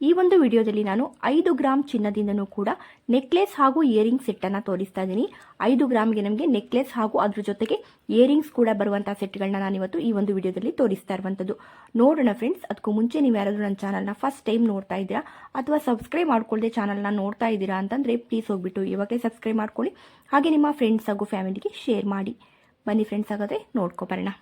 ಈ ಒಂದು ವಿಡಿಯೋದಲ್ಲಿ ನಾನು ಐದು ಗ್ರಾಮ್ ಚಿನ್ನದಿಂದನೂ ಕೂಡ ನೆಕ್ಲೆಸ್ ಹಾಗೂ ಇಯರಿಂಗ್ ಸೆಟ್ಟನ್ನು ತೋರಿಸ್ತಾ ಇದ್ದೀನಿ. ಐದು ಗ್ರಾಮ್ಗೆ ನಮಗೆ ನೆಕ್ಲೆಸ್ ಹಾಗೂ ಅದ್ರ ಜೊತೆಗೆ ಇಯರಿಂಗ್ಸ್ ಕೂಡ ಬರುವಂಥ ಸೆಟ್ಗಳನ್ನ ನಾನು ಇವತ್ತು ಈ ಒಂದು ವಿಡಿಯೋದಲ್ಲಿ ತೋರಿಸ್ತಾ ಇರುವಂಥದ್ದು. ನೋಡೋಣ ಫ್ರೆಂಡ್ಸ್, ಅದಕ್ಕೂ ಮುಂಚೆ ನೀವು ಯಾರಾದರೂ ನನ್ನ ಚಾನಲ್ನ ಫಸ್ಟ್ ಟೈಮ್ ನೋಡ್ತಾ ಇದ್ದೀರಾ ಅಥವಾ ಸಬ್ಸ್ಕ್ರೈಬ್ ಮಾಡ್ಕೊಳ್ಳದೆ ಚಾನಲ್ನ ನೋಡ್ತಾ ಇದ್ದೀರಾ ಅಂತಂದರೆ ಪ್ಲೀಸ್ ಹೋಗ್ಬಿಟ್ಟು ಇವಾಗಲೇ ಸಬ್ಸ್ಕ್ರೈಬ್ ಮಾಡ್ಕೊಳ್ಳಿ. ಹಾಗೆ ನಿಮ್ಮ ಫ್ರೆಂಡ್ಸ್ ಹಾಗೂ ಫ್ಯಾಮಿಲಿಗೆ ಶೇರ್ ಮಾಡಿ. ಬನ್ನಿ ಫ್ರೆಂಡ್ಸ್ ಆಗೋದೇ ನೋಡ್ಕೊಬರೋಣ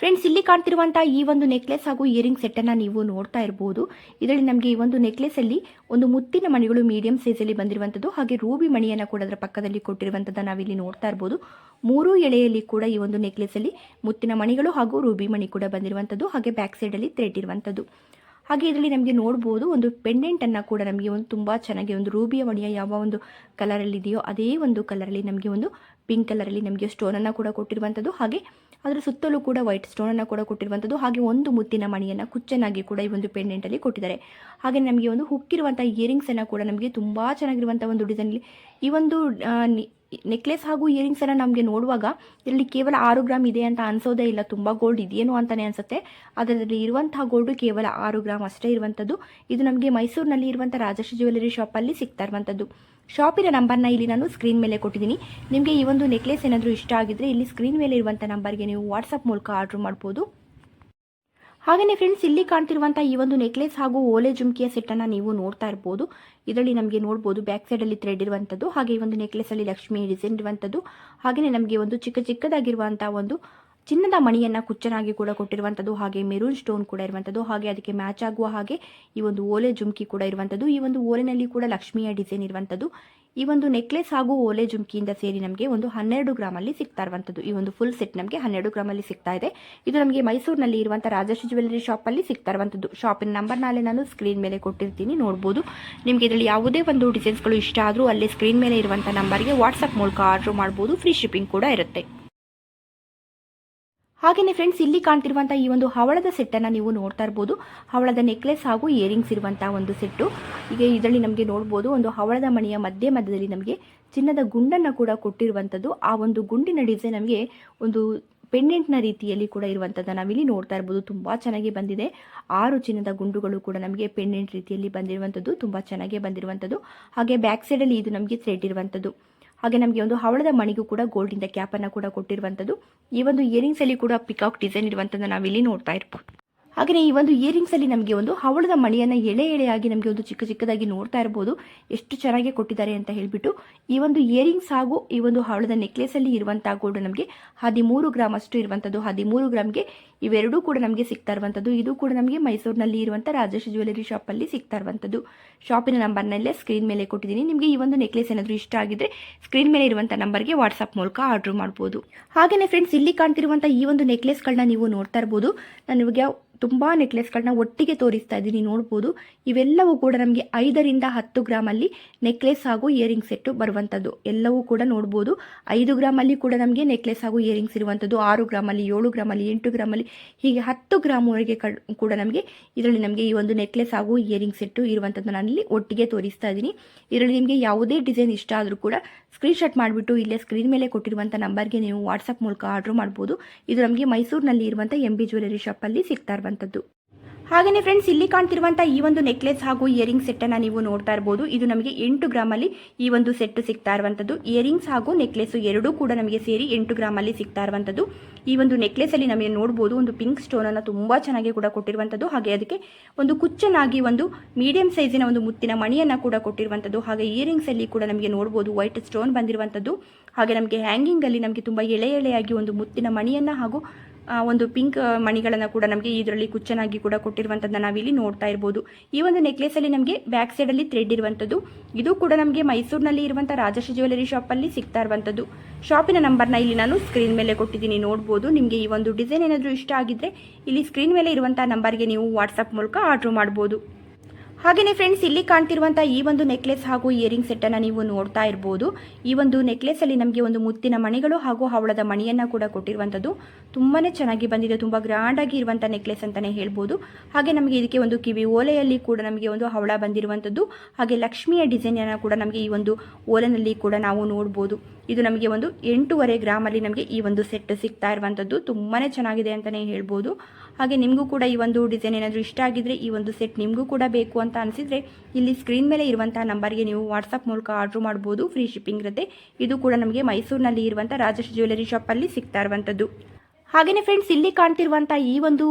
ಫ್ರೆಂಡ್ಸ್ ಇಲ್ಲಿ ಕಾಣ್ತಿರುವಂತಹ ಈ ಒಂದು ನೆಕ್ಲೆಸ್ ಹಾಗೂ ಇಯರಿಂಗ್ ಸೆಟ್ ಅನ್ನ ನೀವು ನೋಡ್ತಾ ಇರಬಹುದು ಇದರಲ್ಲಿ ನಮಗೆ ಈ ಒಂದು ನೆಕ್ಲೆಸ್ ಅಲ್ಲಿ ಒಂದು ಮುತ್ತಿನ ಮಣಿಗಳು ಮೀಡಿಯಂ ಸೈಜ್ ಅಲ್ಲಿ ಬಂದಿರುವಂತದ್ದು, ಹಾಗೆ ರೂಬಿ ಮಣಿಯನ್ನ ಕೂಡ ಅದರ ಪಕ್ಕದಲ್ಲಿ ಕೊಟ್ಟಿರುವಂತದ್ದು ನಾವಿಲ್ಲಿ ನೋಡ್ತಾ ಇರಬಹುದು ಮೂರು ಎಳೆಯಲ್ಲಿ ಕೂಡ ಈ ಒಂದು ನೆಕ್ಲೆಸ್ ಅಲ್ಲಿ ಮುತ್ತಿನ ಮಣಿಗಳು ಹಾಗೂ ರೂಬಿ ಮಣಿ ಕೂಡ ಬಂದಿರುವಂತದ್ದು, ಹಾಗೆ ಬ್ಯಾಕ್ ಸೈಡ್ ಅಲ್ಲಿ ಥ್ರೆಡ್ ಇರುವಂತದ್ದು. ಹಾಗೆ ಇದರಲ್ಲಿ ನಮಗೆ ನೋಡಬಹುದು ಒಂದು ಪೆಂಡೆಂಟ್ ಅನ್ನ ಕೂಡ ನಮಗೆ ಒಂದು ತುಂಬಾ ಚೆನ್ನಾಗಿ ಒಂದು ರೂಬಿಯ ಮಣಿಯ ಯಾವ ಒಂದು ಕಲರ್ ಅಲ್ಲಿ ಇದೆಯೋ ಅದೇ ಒಂದು ಕಲರ್ ಅಲ್ಲಿ ನಮಗೆ ಒಂದು ಪಿಂಕ್ ಕಲರ್ ಅಲ್ಲಿ ನಮಗೆ ಸ್ಟೋನ್ ಅನ್ನ ಕೂಡ ಕೊಟ್ಟಿರುವಂತದ್ದು. ಹಾಗೆ ಅದರ ಸುತ್ತಲೂ ಕೂಡ ವೈಟ್ ಸ್ಟೋನ್ ಅನ್ನ ಕೂಡ ಕೊಟ್ಟಿರುವಂಥದ್ದು ಹಾಗೆ ಒಂದು ಮುತ್ತಿನ ಮಣಿಯನ್ನು ಕುಚ್ಚನಾಗಿ ಕೂಡ ಈ ಒಂದು ಪೆಂಡೆಂಟಲ್ಲಿ ಕೊಟ್ಟಿದ್ದಾರೆ. ಹಾಗೆ ನಮಗೆ ಒಂದು ಹುಕ್ಕಿರುವಂಥ ಇಯರಿಂಗ್ಸ್ ಅನ್ನ ಕೂಡ ನಮಗೆ ತುಂಬ ಚೆನ್ನಾಗಿರುವಂಥ ಒಂದು ಡಿಸೈನಲ್ಲಿ ಈ ಒಂದು ನೆಕ್ಲೆಸ್ ಹಾಗೂ ಇಯರಿಂಗ್ಸ್ ಅನ್ನ ನಮಗೆ ನೋಡುವಾಗ ಇದರಲ್ಲಿ ಕೇವಲ ಆರು ಗ್ರಾಮ್ ಇದೆ ಅಂತ ಅನಿಸೋದೇ ಇಲ್ಲ. ತುಂಬ ಗೋಲ್ಡ್ ಇದೆಯೇನೋ ಅಂತಲೇ ಅನಿಸುತ್ತೆ. ಅದರಲ್ಲಿ ಇರುವಂತಹ ಗೋಲ್ಡ್ ಕೇವಲ ಆರು ಗ್ರಾಮ್ ಅಷ್ಟೇ ಇರುವಂಥದ್ದು ಇದು ನಮಗೆ ಮೈಸೂರಿನಲ್ಲಿ ಇರುವಂಥ ರಾಜಶ್ರೀ ಜ್ಯುವೆಲರಿ ಶಾಪಲ್ಲಿ ಸಿಗ್ತಾ ಇರುವಂಥದ್ದು ಶಾಪಿನ ನಂಬರ್ನ ಇಲ್ಲಿ ನಾನು ಸ್ಕ್ರೀನ್ ಮೇಲೆ ಕೊಟ್ಟಿದ್ದೀನಿ. ನಿಮಗೆ ಈ ಒಂದು ನೆಕ್ಲೆಸ್ ಏನಾದರೂ ಇಷ್ಟ ಆಗಿದ್ದರೆ ಇಲ್ಲಿ ಸ್ಕ್ರೀನ್ ಮೇಲೆ ಇರುವಂಥ ನಂಬರ್ಗೆ ನೀವು ವಾಟ್ಸಪ್ ಮೂಲಕ ಆರ್ಡರ್ ಮಾಡ್ಬೋದು. ಹಾಗೆಯೇ ಫ್ರೆಂಡ್ಸ್ ಇಲ್ಲಿ ಕಾಣ್ತಿರುವಂಥ ಈ ಒಂದು ನೆಕ್ಲೆಸ್ ಹಾಗೂ ಓಲೆ ಜುಮ್ಕಿಯ ಸೆಟ್ಟನ್ನು ನೀವು ನೋಡ್ತಾ ಇರ್ಬೋದು. ಇದರಲ್ಲಿ ನಮಗೆ ನೋಡ್ಬೋದು ಬ್ಯಾಕ್ ಸೈಡಲ್ಲಿ ಥ್ರೆಡ್ ಇರುವಂಥದ್ದು ಹಾಗೆ ಈ ಒಂದು ನೆಕ್ಲೆಸಲ್ಲಿ ಲಕ್ಷ್ಮಿ ಡಿಸೈನ್ ಇರುವಂಥದ್ದು ಹಾಗೆಯೇ ನಮಗೆ ಒಂದು ಚಿಕ್ಕ ಚಿಕ್ಕದಾಗಿರುವಂಥ ಒಂದು ಚಿನ್ನದ ಮಣಿಯನ್ನು ಕುಚ್ಚನಾಗಿ ಕೂಡ ಕೊಟ್ಟಿರುವಂಥದ್ದು ಹಾಗೆ ಮೆರೂನ್ ಸ್ಟೋನ್ ಕೂಡ ಇರುವಂಥದ್ದು ಹಾಗೆ ಅದಕ್ಕೆ ಮ್ಯಾಚ್ ಆಗುವ ಹಾಗೆ ಈ ಒಂದು ಓಲೆ ಜುಮ್ಕಿ ಕೂಡ ಇರುವಂಥದ್ದು ಈ ಒಂದು ಓಲೆನಲ್ಲಿ ಕೂಡ ಲಕ್ಷ್ಮಿಯ ಡಿಸೈನ್ ಇರುವಂಥದ್ದು ಈ ಒಂದು ನೆಕ್ಲೆಸ್ ಹಾಗೂ ಓಲೆ ಜುಮ್ಕಿಯಿಂದ ಸೇರಿ ನಮಗೆ ಒಂದು ಹನ್ನೆರಡು ಗ್ರಾಮಲ್ಲಿ ಸಿಗ್ತಾ ಇರುವಂಥದ್ದು ಈ ಒಂದು ಫುಲ್ ಸೆಟ್ ನಮಗೆ ಹನ್ನೆರಡು ಗ್ರಾಮಲ್ಲಿ ಸಿಗ್ತಾ ಇದೆ. ಇದು ನಮಗೆ ಮೈಸೂರಿನಲ್ಲಿ ಇರುವಂಥ ರಾಜಶ್ರೀ ಜ್ಯುವೆಲ್ಲರಿ ಶಾಪಲ್ಲಿ ಸಿಗ್ತಾ ಇರುವಂಥದ್ದು ಶಾಪಿನ ನಂಬರ್ ನಾಳೆ ನಾನು ಸ್ಕ್ರೀನ್ ಮೇಲೆ ಕೊಟ್ಟಿರ್ತೀನಿ, ನೋಡ್ಬೋದು. ನಿಮಗೆ ಇದರಲ್ಲಿ ಯಾವುದೇ ಒಂದು ಡಿಸೈನ್ಸ್ಗಳು ಇಷ್ಟ ಆದರೂ ಅಲ್ಲಿ ಸ್ಕ್ರೀನ್ ಮೇಲೆ ಇರುವಂಥ ನಂಬರ್ಗೆ ವಾಟ್ಸಪ್ ಮೂಲಕ ಆರ್ಡರ್ ಮಾಡ್ಬೋದು. ಫ್ರೀ ಶಿಪ್ಪಿಂಗ್ ಕೂಡ ಇರುತ್ತೆ. ಹಾಗೆಯೇ ಫ್ರೆಂಡ್ಸ್ ಇಲ್ಲಿ ಕಾಣ್ತಿರುವಂತಹ ಈ ಒಂದು ಹವಳದ ಸೆಟ್ಟನ್ನು ನೀವು ನೋಡ್ತಾ ಇರಬಹುದು ಹವಳದ ನೆಕ್ಲೆಸ್ ಹಾಗೂ ಇಯರಿಂಗ್ಸ್ ಇರುವಂತಹ ಒಂದು ಸೆಟ್ಟು. ಈಗ ಇದರಲ್ಲಿ ನಮಗೆ ನೋಡಬಹುದು ಒಂದು ಹವಳದ ಮಣಿಯ ಮಧ್ಯ ಮಧ್ಯದಲ್ಲಿ ನಮಗೆ ಚಿನ್ನದ ಗುಂಡನ್ನು ಕೂಡ ಕೊಟ್ಟಿರುವಂಥದ್ದು ಆ ಒಂದು ಗುಂಡಿನ ಡಿಸೈನ್ ನಮಗೆ ಒಂದು ಪೆಂಡೆಂಟ್ನ ರೀತಿಯಲ್ಲಿ ಕೂಡ ಇರುವಂಥದ್ದನ್ನು ನಾವಿಲ್ಲಿ ನೋಡ್ತಾ ಇರ್ಬೋದು. ತುಂಬ ಚೆನ್ನಾಗಿ ಬಂದಿದೆ. ಆರು ಚಿನ್ನದ ಗುಂಡುಗಳು ಕೂಡ ನಮಗೆ ಪೆಂಡೆಂಟ್ ರೀತಿಯಲ್ಲಿ ಬಂದಿರುವಂಥದ್ದು ತುಂಬ ಚೆನ್ನಾಗಿ ಬಂದಿರುವಂಥದ್ದು ಹಾಗೆ ಬ್ಯಾಕ್ ಸೈಡಲ್ಲಿ ಇದು ನಮಗೆ ಥ್ರೆಡ್ ಇರುವಂಥದ್ದು ಹಾಗೆ ನಮಗೆ ಒಂದು ಹವಳದ ಮಣಿಗೂ ಕೂಡ ಗೋಲ್ಡಿಂದ ಕ್ಯಾಪನ್ನು ಕೂಡ ಕೊಟ್ಟಿರುವಂಥದ್ದು ಈ ಒಂದು ಇಯರಿಂಗ್ಸ್ ಅಲ್ಲಿ ಕೂಡ ಪಿಕಾಕ್ ಡಿಸೈನ್ ಇರುವಂಥದ್ದು ನಾವಿಲ್ಲಿ ನೋಡ್ತಾ ಇರ್ಬೋದು. ಹಾಗೆಯೇ ಈ ಒಂದು ಇಯರಿಂಗ್ಸ್ ಅಲ್ಲಿ ನಮಗೆ ಒಂದು ಹವಳದ ಮಣಿಯನ್ನ ಎಳೆ ಎಳೆಯಾಗಿ ನಮಗೆ ಒಂದು ಚಿಕ್ಕ ಚಿಕ್ಕದಾಗಿ ನೋಡ್ತಾ ಇರ್ಬೋದು. ಎಷ್ಟು ಚೆನ್ನಾಗಿ ಕೊಟ್ಟಿದ್ದಾರೆ ಅಂತ ಹೇಳ್ಬಿಟ್ಟು ಈ ಒಂದು ಇಯರಿಂಗ್ಸ್ ಹಾಗೂ ಈ ಒಂದು ಹವಳದ ನೆಕ್ಲೆಸ್ ಅಲ್ಲಿ ಇರುವಂತಹ ಗೋಲ್ಡ್ ನಮಗೆ ಹದಿಮೂರು ಗ್ರಾಮ್ ಅಷ್ಟು ಇರುವಂಥದ್ದು ಹದಿಮೂರು ಗ್ರಾಮ್ಗೆ ಇವೆರಡೂ ಕೂಡ ನಮಗೆ ಸಿಗ್ತಾ ಇರುವಂಥದ್ದು ಇದು ಕೂಡ ನಮಗೆ ಮೈಸೂರಿನಲ್ಲಿ ಇರುವಂಥ ರಾಜೇಶ್ ಜ್ಯುವೆಲರಿ ಶಾಪಲ್ಲಿ ಸಿಗ್ತಾ ಇರುವಂಥದ್ದು ಶಾಪಿನ ನಂಬರ್ನಲ್ಲೇ ಸ್ಕ್ರೀನ್ ಮೇಲೆ ಕೊಟ್ಟಿದ್ದೀನಿ. ನಿಮಗೆ ಈ ಒಂದು ನೆಕ್ಲೆಸ್ ಏನಾದರೂ ಇಷ್ಟ ಆಗಿದ್ರೆ ಸ್ಕ್ರೀನ್ ಮೇಲೆ ಇರುವಂಥ ನಂಬರ್ಗೆ ವಾಟ್ಸಪ್ ಮೂಲಕ ಆರ್ಡರ್ ಮಾಡ್ಬೋದು. ಹಾಗೆಯೇ ಫ್ರೆಂಡ್ಸ್ ಇಲ್ಲಿ ಕಾಣ್ತಿರುವಂಥ ಈ ಒಂದು ನೆಕ್ಲೆಸ್ಗಳನ್ನ ನೀವು ನೋಡ್ತಾ ನಾನು ನಿಮಗೆ ತುಂಬ ನೆಕ್ಲೆಸ್ಗಳನ್ನ ಒಟ್ಟಿಗೆ ತೋರಿಸ್ತಾ ಇದ್ದೀನಿ, ನೋಡ್ಬೋದು. ಇವೆಲ್ಲವೂ ಕೂಡ ನಮಗೆ ಐದರಿಂದ ಹತ್ತು ಗ್ರಾಮಲ್ಲಿ ನೆಕ್ಲೆಸ್ ಹಾಗೂ ಇಯರಿಂಗ್ ಸೆಟ್ಟು ಬರುವಂಥದ್ದು ಎಲ್ಲವೂ ಕೂಡ ನೋಡ್ಬೋದು. ಐದು ಗ್ರಾಮಲ್ಲಿ ಕೂಡ ನಮಗೆ ನೆಕ್ಲೆಸ್ ಹಾಗೂ ಇಯರಿಂಗ್ಸ್ ಇರುವಂಥದ್ದು ಆರು ಗ್ರಾಮಲ್ಲಿ, ಏಳು ಗ್ರಾಮಲ್ಲಿ, ಎಂಟು ಗ್ರಾಮಲ್ಲಿ, ಹೀಗೆ ಹತ್ತು ಗ್ರಾಮ್ವರೆಗೆ ವರೆಗೆ ಕೂಡ ನಮಗೆ ಇದರಲ್ಲಿ ನಮಗೆ ಈ ಒಂದು ನೆಕ್ಲೆಸ್ ಹಾಗೂ ಇಯರಿಂಗ್ ಸೆಟ್ಟು ಇರುವಂಥದ್ದು ನಾನಿಲ್ಲಿ ಒಟ್ಟಿಗೆ ತೋರಿಸ್ತಾ ಇದ್ದೀನಿ. ಇದರಲ್ಲಿ ನಿಮಗೆ ಯಾವುದೇ ಡಿಸೈನ್ ಇಷ್ಟ ಆದರೂ ಕೂಡ ಸ್ಕ್ರೀನ್ಶಾಟ್ ಮಾಡಿಬಿಟ್ಟು ಇಲ್ಲೇ ಸ್ಕ್ರೀನ್ ಮೇಲೆ ಕೊಟ್ಟಿರುವಂಥ ನಂಬರ್ಗೆ ನೀವು ವಾಟ್ಸಪ್ ಮೂಲಕ ಆರ್ಡರ್ ಮಾಡ್ಬೋದು. ಇದು ನಮಗೆ ಮೈಸೂರಿನಲ್ಲಿ ಇರುವಂಥ ಎಂ ಬಿ ಜ್ಯುವೆಲರಿ ಶಾಪಲ್ಲಿ ಸಿಗ್ತಾ ಇರುವಂಥದ್ದು ಹಾಗೆಯೇ ಫ್ರೆಂಡ್ಸ್ ಇಲ್ಲಿ ಕಾಣ್ತಿರುವಂತಹ ಈ ಒಂದು ನೆಕ್ಲೆಸ್ ಹಾಗೂ ಇಯರಿಂಗ್ ಸೆಟ್ ಅನ್ನ ನೀವು ನೋಡ್ತಾ ಇರಬಹುದು ಇದು ನಮಗೆ ಎಂಟು ಗ್ರಾಮಲ್ಲಿ ಈ ಒಂದು ಸೆಟ್ ಸಿಗ್ತಾ ಇರುವಂಥದ್ದು ಇಯರಿಂಗ್ಸ್ ಹಾಗೂ ನೆಕ್ಲೆಸ್ ಎರಡೂ ಕೂಡ ನಮಗೆ ಸೇರಿ ಎಂಟು ಗ್ರಾಮಲ್ಲಿ ಸಿಗ್ತಾ ಇರುವಂಥದ್ದು ಈ ಒಂದು ನೆಕ್ಲೆಸ್ ಅಲ್ಲಿ ನಮಗೆ ನೋಡಬಹುದು ಒಂದು ಪಿಂಕ್ ಸ್ಟೋನ್ ಅನ್ನ ತುಂಬಾ ಚೆನ್ನಾಗಿ ಕೂಡ ಕೊಟ್ಟಿರುವಂಥದ್ದು ಹಾಗೆ ಅದಕ್ಕೆ ಒಂದು ಕುಚ್ಚನಾಗಿ ಒಂದು ಮೀಡಿಯಂ ಸೈಜಿನ ಒಂದು ಮುತ್ತಿನ ಮಣಿಯನ್ನ ಕೂಡ ಕೊಟ್ಟಿರುವಂಥದ್ದು ಹಾಗೆ ಇಯರಿಂಗ್ಸ್ ಅಲ್ಲಿ ಕೂಡ ನಮಗೆ ನೋಡಬಹುದು ವೈಟ್ ಸ್ಟೋನ್ ಬಂದಿರುವಂಥದ್ದು ಹಾಗೆ ನಮಗೆ ಹ್ಯಾಂಗಿಂಗ್ ಅಲ್ಲಿ ನಮಗೆ ತುಂಬಾ ಎಳೆ ಎಳೆಯಾಗಿ ಒಂದು ಮುತ್ತಿನ ಮಣಿಯನ್ನ ಹಾಗೂ ಒಂದು ಪಿಂಕ್ ಮಣಿಗಳನ್ನು ಕೂಡ ನಮಗೆ ಇದರಲ್ಲಿ ಕುಚ್ಚನಾಗಿ ಕೂಡ ಕೊಟ್ಟಿರುವಂಥದ್ದನ್ನ ನಾವಿಲ್ಲಿ ನೋಡ್ತಾ ಇರ್ಬೋದು. ಈ ಒಂದು ನೆಕ್ಲೆಸ್ ಅಲ್ಲಿ ನಮಗೆ ಬ್ಯಾಕ್ ಸೈಡ್ ಅಲ್ಲಿ ಥ್ರೆಡ್ ಇರುವಂಥದ್ದು ಇದು ಕೂಡ ನಮಗೆ ಮೈಸೂರಿನಲ್ಲಿ ಇರುವಂಥ ರಾಜಶ್ರೀ ಜ್ಯುವೆಲರಿ ಶಾಪಲ್ಲಿ ಸಿಗ್ತಾ ಇರುವಂಥದ್ದು ಶಾಪಿನ ನಂಬರ್ನ ಇಲ್ಲಿ ನಾನು ಸ್ಕ್ರೀನ್ ಮೇಲೆ ಕೊಟ್ಟಿದ್ದೀನಿ, ನೋಡ್ಬೋದು. ನಿಮಗೆ ಈ ಒಂದು ಡಿಸೈನ್ ಏನಾದರೂ ಇಷ್ಟ ಆಗಿದ್ರೆ ಇಲ್ಲಿ ಸ್ಕ್ರೀನ್ ಮೇಲೆ ಇರುವಂಥ ನಂಬರ್ಗೆ ನೀವು ವಾಟ್ಸಪ್ ಮೂಲಕ ಆರ್ಡರ್ ಮಾಡ್ಬೋದು. ಹಾಗೆಯೇ ಫ್ರೆಂಡ್ಸ್ ಇಲ್ಲಿ ಕಾಣ್ತಿರುವಂತಹ ಈ ಒಂದು ನೆಕ್ಲೆಸ್ ಹಾಗೂ ಇಯರಿಂಗ್ ಸೆಟ್ ಅನ್ನ ನೀವು ನೋಡ್ತಾ ಇರಬಹುದು ಈ ಒಂದು ನೆಕ್ಲೆಸಲ್ಲಿ ನಮಗೆ ಒಂದು ಮುತ್ತಿನ ಮಣಿಗಳು ಹಾಗೂ ಹವಳದ ಮಣಿಯನ್ನು ಕೂಡ ಕೊಟ್ಟಿರುವಂತದ್ದು. ತುಂಬಾನೇ ಚೆನ್ನಾಗಿ ಬಂದಿದೆ, ತುಂಬ ಗ್ರ್ಯಾಂಡಾಗಿ ಇರುವಂಥ ನೆಕ್ಲೆಸ್ ಅಂತಾನೆ ಹೇಳ್ಬೋದು. ಹಾಗೆ ನಮಗೆ ಇದಕ್ಕೆ ಒಂದು ಕಿವಿ ಓಲೆಯಲ್ಲಿ ಕೂಡ ನಮಗೆ ಒಂದು ಹವಳ ಬಂದಿರುವಂತದ್ದು. ಹಾಗೆ ಲಕ್ಷ್ಮಿಯ ಡಿಸೈನ್ ಅನ್ನ ಕೂಡ ನಮಗೆ ಈ ಒಂದು ಓಲೆನಲ್ಲಿ ಕೂಡ ನಾವು ನೋಡಬಹುದು ಇದು ನಮಗೆ ಒಂದು ಎಂಟೂವರೆ ಗ್ರಾಮಲ್ಲಿ ನಮಗೆ ಈ ಒಂದು ಸೆಟ್ ಸಿಗ್ತಾ ಇರುವಂತದ್ದು. ತುಂಬಾನೇ ಚೆನ್ನಾಗಿದೆ ಅಂತಾನೆ ಹೇಳ್ಬೋದು. ಹಾಗೆ ನಿಮಗೂ ಕೂಡ ಈ ಒಂದು ಡಿಸೈನ್ ಏನಾದರೂ ಇಷ್ಟ ಆಗಿದ್ರೆ ಈ ಒಂದು ಸೆಟ್ ನಿಮಗೂ ಕೂಡ ಬೇಕು ಅಂತ ಅನಿಸಿದರೆ ಇಲ್ಲಿ ಸ್ಕ್ರೀನ್ ಮೇಲೆ ಇರುವಂತಹ ನಂಬರ್ಗೆ ನೀವು ವಾಟ್ಸಪ್ ಮೂಲಕ ಆರ್ಡ್ರ್ ಮಾಡ್ಬೋದು ಫ್ರೀ ಶಿಪ್ಪಿಂಗ್ ಇರುತ್ತೆ. ಇದು ಕೂಡ ನಮಗೆ ಮೈಸೂರಿನಲ್ಲಿ ಇರುವಂಥ ರಾಜೇಶ್ ಜ್ಯುವೆಲರಿ ಶಾಪಲ್ಲಿ ಸಿಗ್ತಾ ಇರುವಂಥದ್ದು ಹಾಗೆಯೇ ಫ್ರೆಂಡ್ಸ್ ಇಲ್ಲಿ ಕಾಣ್ತಿರುವಂಥ ಈ ಒಂದು